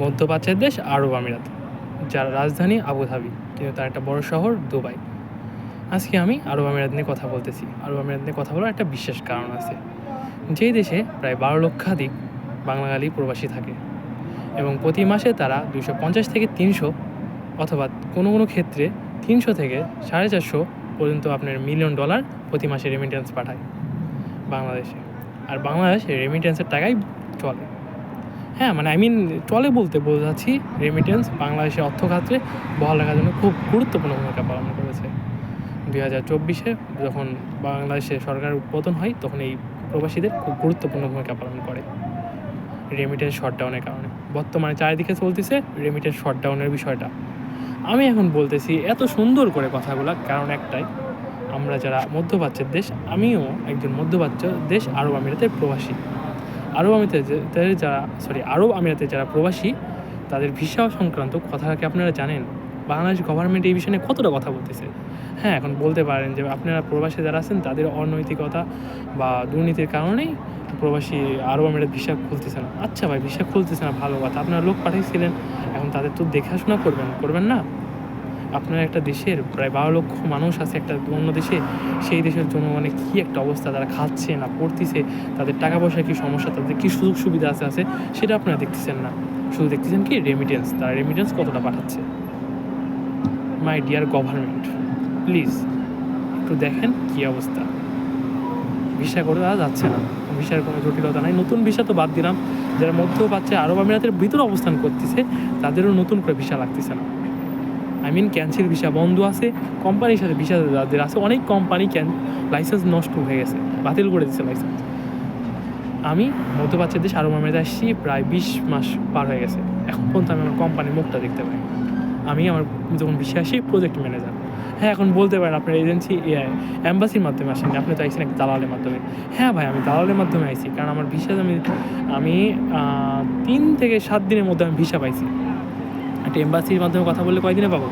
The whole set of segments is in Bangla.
মধ্যপ্রাচ্যের দেশ আরব আমিরাত, যার রাজধানী আবুধাবি কিন্তু তার একটা বড় শহর দুবাই। আজকে আমি আরব আমিরাত নিয়ে কথা বলতেছি। আরব আমিরাত নিয়ে কথা বলার একটা বিশেষ কারণ আছে। যেই দেশে প্রায় বারো লক্ষাধিক বাঙালি প্রবাসী থাকে এবং প্রতি মাসে তারা দুশো পঞ্চাশ থেকে তিনশো অথবা কোনো কোনো ক্ষেত্রে তিনশো থেকে সাড়ে চারশো পর্যন্ত আপনার মিলিয়ন ডলার প্রতি মাসে রেমিটেন্স পাঠায় বাংলাদেশে। আর বাংলাদেশ রেমিটেন্সের টাকাই চলে। হ্যাঁ মানে আই মিন চলে বলতে বোঝাচ্ছি রেমিটেন্স বাংলাদেশের অর্থখাতে বহাল রাখার জন্য খুব গুরুত্বপূর্ণ ভূমিকা পালন করেছে। দুই হাজার চব্বিশে যখন বাংলাদেশে সরকার উদ্বোধন হয়, তখন এই প্রবাসীদের খুব গুরুত্বপূর্ণ ভূমিকা পালন করে রেমিটেন্স শটডাউনের কারণে। বর্তমানে চারিদিকে চলতেছে রেমিটেন্স শটডাউনের বিষয়টা। আমি এখন বলতেছি এত সুন্দর করে কথাগুলো, কারণ একটাই, আমরা যারা মধ্যপ্রাচ্যের দেশ, আমিও একজন মধ্যপ্রাচ্য দেশ, আরব আমিরাতের প্রবাসী। আরব আমিরাতের যারা সরি আরব আমিরাতের যারা প্রবাসী, তাদের ভিসা সংক্রান্ত কথাটাকে আপনারা জানেন? বাংলাদেশ গভর্নমেন্ট এই বিষয়ে কতটা কথা বলতেছে? হ্যাঁ এখন বলতে পারেন যে আপনারা প্রবাসী যারা আছেন, তাদের অনৈতিকতা বা দুর্নীতির কারণেই প্রবাসী আরব আমিরাত ভিসা খুলতেছে না। আচ্ছা ভাই ভিসা খুলতেছে না, ভালো কথা। আপনারা লোক পাঠিয়েছিলেন, এখন তাদের তো দেখাশোনা করবেন করবেন না? আপনার একটা দেশের প্রায় বারো লক্ষ মানুষ আছে, একটা অন্য দেশে, সেই দেশের জন্য মানে কী একটা অবস্থা তারা খাচ্ছে না পড়তেছে, তাদের টাকা পয়সার কী সমস্যা, তাদের কী সুযোগ সুবিধা আছে আছে, সেটা আপনারা দেখতেছেন না। শুধু দেখতেছেন কি রেমিটেন্স তারা রেমিটেন্স কতটা পাঠাচ্ছে? মাই ডিয়ার গভর্নমেন্ট প্লিজ একটু দেখেন কী অবস্থা। ভিসা করে দেওয়া যাচ্ছে না, ভিসার কোনো জটিলতা নাই। নতুন ভিসা তো বাদ দিলাম, যারা মধ্যপ্রাচ্যে আরব আমিরাতের ভিতরে অবস্থান করতেছে, তাদেরও নতুন করে ভিসা লাগতেছে না। আই মিন ক্যান্সেল ভিসা বন্ধ আছে কোম্পানির সাথে ভিসা যাদের আছে, অনেক কোম্পানি ক্যান লাইসেন্স নষ্ট হয়ে গেছে, বাতিল করে দিচ্ছে লাইসেন্স আমি মধ্যপ্রাচ্যের দেশ আরব আমিরাতে আসছি, প্রায় বিশ মাস পার হয়ে গেছে। এখন পর্যন্ত আমি আমার কোম্পানির মুখটা দেখতে পাই আমি আমার যখন ভিসা আসি প্রজেক্ট ম্যানেজার হ্যাঁ এখন বলতে পারেন আপনার এজেন্সি অ্যাম্বাসির মাধ্যমে আসেন আপনি তো আইসেন একটা দালালের মাধ্যমে। হ্যাঁ ভাই, আমি দালালের মাধ্যমে আইছি, কারণ আমার ভিসা আমি আমি তিন থেকে সাত দিনের মধ্যে আমি ভিসা পাইছি। একটা এম্বাসির মাধ্যমে কথা বললে কয়দিনে পাবো?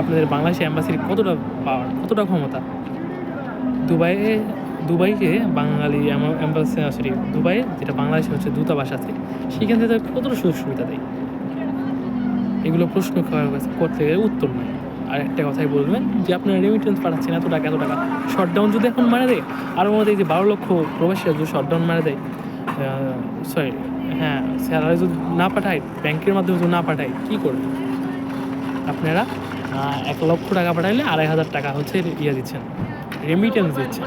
আপনাদের বাংলাদেশে এম্বাসির কতটা পাওয়ার কতটা ক্ষমতা? দুবাইয়ে, দুবাইকে বাঙালি এম্বাসি সরি দুবাইয়ে, যেটা বাংলাদেশে হচ্ছে দূতাবাস আছে, সেখান থেকে কতটা সুযোগ সুবিধা দেয়? এগুলো প্রশ্ন করতে গেলে উত্তর নেই আর একটা কথাই বলবেন যে, আপনারা রেমিটেন্স পাঠাচ্ছেন এত টাকা এত টাকা। শটডাউন যদি এখন মারা দেয় আরও আমাদের যে বারো লক্ষ প্রবাসীরা যদি শটডাউন মারা দেয় সরি হ্যাঁ স্যালারি যদি না পাঠায়, ব্যাংকের মাধ্যমে যদি না পাঠায়, কী করবে? আপনারা এক লক্ষ টাকা পাঠাইলে আড়াই হাজার টাকা হচ্ছে ইয়ে দিচ্ছেন রেমিটেন্স দিচ্ছেন।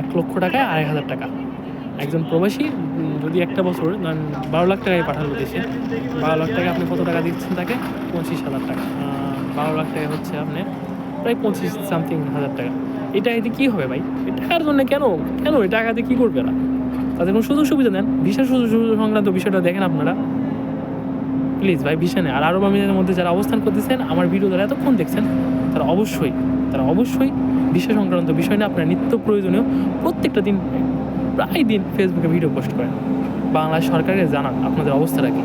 এক লক্ষ টাকায় আড়াই হাজার টাকা। একজন প্রবাসী যদি একটা বছর বারো লাখ টাকায় পাঠালো দেশে, বারো লাখ টাকা আপনি কত টাকা দিচ্ছেন তাকে? পঁচিশ হাজার টাকা। বারো লাখ টাকা হচ্ছে আপনার প্রায় পঁচিশ সামথিং হাজার টাকা। এটা এতে কী হবে ভাই? টাকার জন্য কেন? কেন এই টাকাতে কী করবে না তাদের কোনো সুযোগ সুবিধা দেন ভিসা সুযোগ সুবিধা সংক্রান্ত বিষয়টা দেখেন আপনারা। প্লিজ ভাই, ভিসা নেই আর আরব আমিরাতের মধ্যে যারা অবস্থান করতেছেন, আমার ভিডিও তারা এতক্ষণ দেখছেন, তারা অবশ্যই তারা অবশ্যই ভিসা সংক্রান্ত বিষয় নিয়ে আপনারা নিত্য প্রয়োজনীয় প্রত্যেকটা দিন, প্রায় দিন ফেসবুকে ভিডিও পোস্ট করেন। বাংলা সরকারকে জানান আপনাদের অবস্থাটা কী।